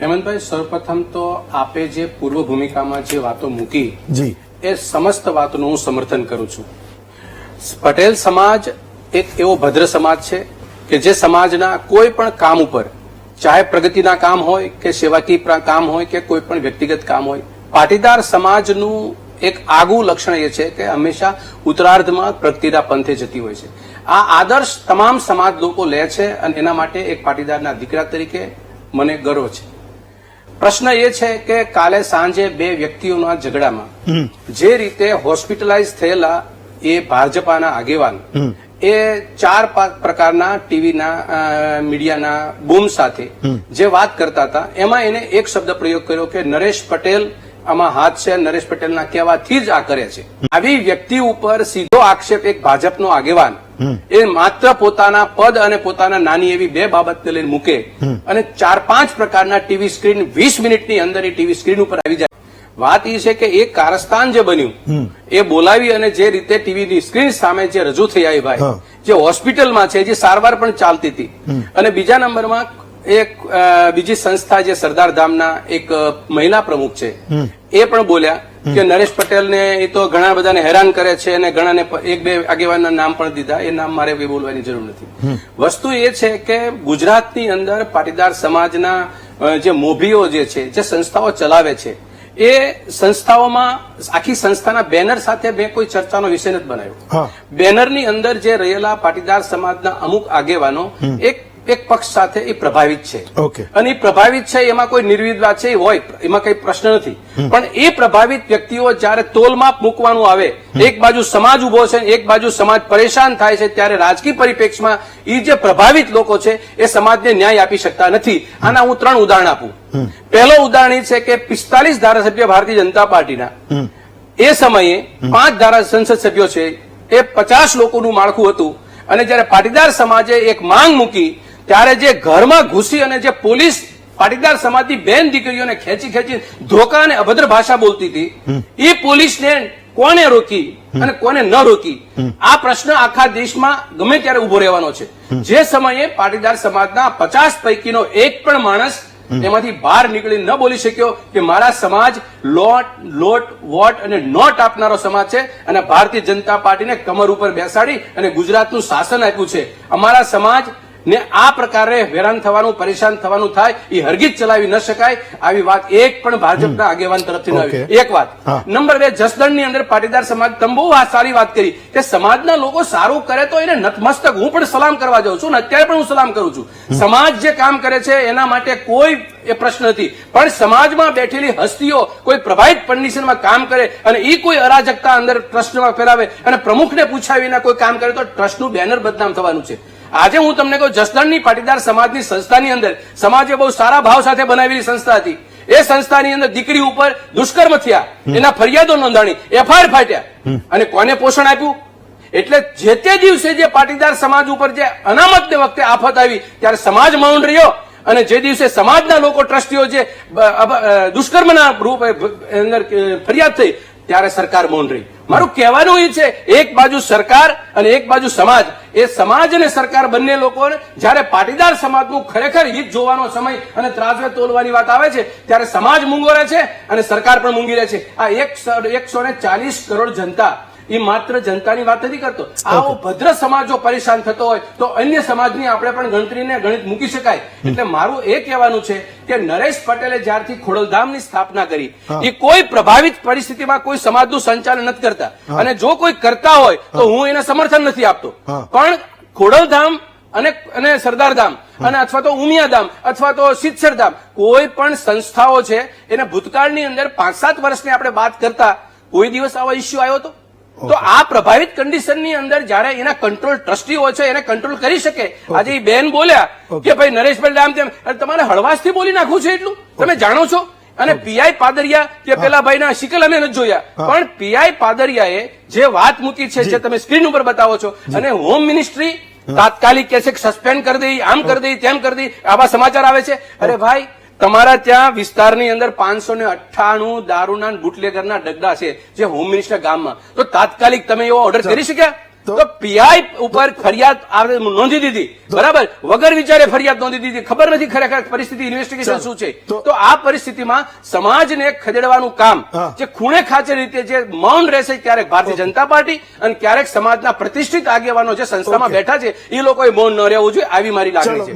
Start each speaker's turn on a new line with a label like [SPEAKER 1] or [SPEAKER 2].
[SPEAKER 1] હેમંતભાઈ સૌપ્રથમ તો આપે જે પૂર્વ ભૂમિકામાં જે વાતો મૂકી
[SPEAKER 2] જી.
[SPEAKER 1] એ સમસ્ત વાતનું હું સમર્થન કરું છું. પટેલ સમાજ એક એવો ભદ્ર સમાજ છે કે જે સમાજના કોઈ પણ કામ ઉપર ચાહે પ્રગતિના કામ હોય કે સેવાકીય કામ હોય કે કોઈ પણ વ્યક્તિગત કામ હોય પાટીદાર સમાજનું એક આગવું લક્ષણ એ છે કે હંમેશા ઉત્તરાર્ધમાં પ્રગતિના પંથે જતી હોય છે. આ આદર્શ તમામ સમાજ લોકો લે છે અને એના માટે એક પાટીદારના દીકરા તરીકે મને ગર્વ છે. પ્રશ્ન એ છે કે કાલે સાંજે બે વ્યક્તિઓના ઝઘડામાં જે રીતે હોસ્પિટલાઇઝ થયેલા એ ભાજપાના આગેવાન એ ચાર પાંચ પ્રકારના ટીવીના મીડિયાના બૂમ સાથે જે વાત કરતા હતા એમાં એને એક શબ્દ પ્રયોગ કર્યો કે નરેશ પટેલ આમાં હાથ છે નરેશ પટેલના કહેવાથી જ આ કરે છે. આવી વ્યક્તિ ઉપર સીધો આક્ષેપ એક ભાજપનો આગેવાન એ માત્ર પોતાના પદ અને પોતાના નાની એવી બે બાબતને લઈને મૂકે. અને ચાર પાંચ પ્રકારના ટીવી સ્ક્રીન વીસ મિનિટની અંદર એ ટીવી સ્ક્રીન ઉપર આવી જાય. વાત એ છે કે એ કારસ્તાન જે બન્યું એ બોલાવી અને જે રીતે ટીવીની સ્ક્રીન સામે જે રજૂ થઈ આવી ભાઈ. જે હોસ્પિટલમાં છે જે સારવાર પણ ચાલતી હતી. અને બીજા નંબરમાં એક બીજી સંસ્થા જે સરદાર ધામના એક મહિલા પ્રમુખ છે એ પણ બોલ્યા કે નરેશ પટેલને એ તો ઘણા બધાને હેરાન કરે છે અને ઘણાને એક બે આગેવાનના નામ પણ દીધા એ નામ મારે બોલવાની જરૂર નથી. વસ્તુ એ છે કે ગુજરાતની અંદર પાટીદાર સમાજના જે મોભીઓ જે છે જે સંસ્થાઓ ચલાવે છે એ સંસ્થાઓમાં આખી સંસ્થાના બેનર સાથે મેં કોઈ ચર્ચાનો વિષય નથી બનાવ્યો. બેનરની અંદર જે રહેલા પાટીદાર સમાજના અમુક આગેવાનો એક એક પક્ષ સાથે એ પ્રભાવિત છે.
[SPEAKER 2] ઓકે
[SPEAKER 1] અને એ પ્રભાવિત છે એમાં કોઈ નિર્વિવાદ છે એ હોય એમાં કઈ પ્રશ્ન નથી. પણ એ પ્રભાવિત વ્યક્તિઓ જ્યારે તોલમાપ મૂકવાનું આવે એક બાજુ સમાજ ઊભો છે એક બાજુ સમાજ પરેશાન થાય છે ત્યારે રાજકીય પરિપ્રેક્ષમાં એ જે પ્રભાવિત લોકો છે એ સમાજને ન્યાય આપી શકતા નથી. આના હું ત્રણ ઉદાહરણ આપું. પહેલો ઉદાહરણ એ છે કે પિસ્તાલીસ ધારાસભ્ય ભારતીય જનતા પાર્ટીના. એ સમયે પાંચ ધારા સંસદ સભ્યો છે એ પચાસ લોકોનું માળખું હતું. અને જ્યારે પાટીદાર સમાજે એક માંગ મૂકી ત્યારે જે ઘરમાં ઘૂસી અને જે પોલીસ પાટીદાર સમાજની બેન દીકરીઓને ખેંચી ખેંચી ધોકા અને અભદ્ર ભાષા બોલતી હતી એ પોલીસને કોને રોકી અને કોને ન રોકી? આ પ્રશ્ન આખા દેશમાં ગમે ત્યારે ઊભો રહેવાનો છે. જે સમયે પાટીદાર સમાજના પચાસ પૈકીનો એક પણ માણસ એમાંથી બહાર નીકળી ન બોલી શક્યો કે મારા સમાજ લોટ લોટ વોટ અને નોટ આપનારો સમાજ છે અને ભારતીય જનતા પાર્ટીને કમર ઉપર બેસાડી અને ગુજરાતનું શાસન આપ્યું છે. અમારા સમાજ ને આ પ્રકારે હેરાન થવાનું પરેશાન થવાનું થાય એ હરગીજ ચલાવી ન શકાય. આવી વાત એક પણ ભાજપના આગેવાન તરફથી ન આવી. એક વાત. નંબર બે જસદણની અંદર પાટીદાર સમાજ તમે બહુ સારી વાત કરી કે સમાજના લોકો સારું કરે તો એને નતમસ્તક હું પણ સલામ કરવા જાઉં છું ને અત્યારે પણ હું સલામ કરું છું. સમાજ જે કામ કરે છે એના માટે કોઈ એ પ્રશ્ન નથી. પણ સમાજમાં બેઠેલી હસ્તીઓ કોઈ પ્રભાવિત કન્ડિશનમાં કામ કરે અને એ કોઈ અરાજકતા અંદર ટ્રસ્ટમાં ફેલાવે અને પ્રમુખને પૂછ્યા વિના કોઈ કામ કરે તો ટ્રસ્ટનું બેનર બદનામ થવાનું છે. આજે હું તમને કહું જસદણની પાટીદાર સમાજની સંસ્થાની અંદર સમાજે બહુ સારા ભાવ સાથે બનાવેલી સંસ્થા હતી. એ સંસ્થાની અંદર દીકરી ઉપર દુષ્કર્મ થયા. એના ફરિયાદો નોંધાણી એફઆઈઆર ફાટ્યા. અને કોને પોષણ આપ્યું? એટલે જે તે દિવસે જે પાટીદાર સમાજ ઉપર જે અનામત વખતે આફત આવી ત્યારે સમાજ મૌન રહ્યો. અને જે દિવસે સમાજના લોકો ટ્રસ્ટીઓ જે દુષ્કર્મના રૂપે અંદર ફરિયાદ થઈ ત્યારે સરકાર મૌન રહી. મારું કહેવાનું એ છે, એક બાજુ સરકાર અને એક બાજુ સમાજ. એ સમાજ અને સરકાર બંને લોકોને જ્યારે પાટીદાર સમાજનું ખરેખર હિત જોવાનો સમય અને ત્રાસવે તોલવાની વાત આવે છે, ત્યારે સમાજ મૂંગો રહે છે અને સરકાર પણ મૂંગી રહે છે. આ એકસો ને ચાલીસ કરોડ જનતા એ માત્ર જનતાની વાત નથી કરતો. આવો ભદ્ર સમાજ જો પરેશાન થતો હોય તો અન્ય સમાજની આપણે પણ ગણતરીને ગણિત મૂકી શકાય. એટલે મારું એ કહેવાનું છે કે નરેશ પટેલે જ્યારથી ખોડલધામની સ્થાપના કરી એ કોઈ પ્રભાવિત પરિસ્થિતિમાં કોઈ સમાજનું સંચાલન નથી કરતા. અને જો કોઈ કરતા હોય તો હું. એને સમર્થન નથી આપતો. પણ ખોડલધામ અને અને સરદારધામ અને અથવા તો ઉમિયાધામ અથવા તો સિદ્ધસરધામ કોઈ પણ સંસ્થાઓ છે એને ભૂતકાળની અંદર પાંચ સાત વર્ષની આપણે વાત કરતા કોઈ દિવસ આવો ઇસ્યુ આવ્યો હતો તો આ પ્રભાવિત કન્ડિશનની અંદર જ્યારે એના કંટ્રોલ ટ્રસ્ટીઓ છે એને કંટ્રોલ કરી શકે. આજે એ બેન બોલ્યા કે ભાઈ નરેશભાઈ આમ તેમ તમારે હળવાશથી બોલી નાખવું છે એટલું? તમે જાણો છો? અને પીઆઈ પાદરિયા કે પેલા ભાઈના શિકલ અમે નથી જોયા. પણ પીઆઈ પાદરિયાએ જે વાત મૂકી છે જે તમે સ્ક્રીન ઉપર બતાવો છો અને હોમ મિનિસ્ટ્રી તાત્કાલિક કે છે કે સસ્પેન્ડ કરી દઈ આમ કરી દઈ તેમ કરી દઈ આવા સમાચાર આવે છે. અરે ભાઈ તમારા ત્યાં વિસ્તારની અંદર પાંચસો ને અઠ્ઠાણું દારૂના બુટલેગરના ડગડા છે જે હોમ મિનિસ્ટર ગામમાં. તો તાત્કાલિક તમે એવો ઓર્ડર કરી શક્યા?
[SPEAKER 2] તો-
[SPEAKER 1] પીઆઈ ઉપર ફરિયાદ નોંધી દીધી. બરાબર? વગર વિચારે ફરિયાદ નોંધી દીધી. ખબર નથી ખરેખર પરિસ્થિતિ ઇન્વેસ્ટિગેશન શું છે?
[SPEAKER 2] તો-
[SPEAKER 1] આ પરિસ્થિતિમાં સમાજને ખદેડવાનું કામ જે ખૂણે ખાચે રીતે જે મૌન રહેશે ક્યારેક ભારતીય જનતા પાર્ટી અને ક્યારેક સમાજના પ્રતિષ્ઠિત આગેવાનો જે સંસ્થામાં બેઠા છે એ લોકોએ મૌન ન રહેવું જોઈએ આવી મારી લાગણી છે.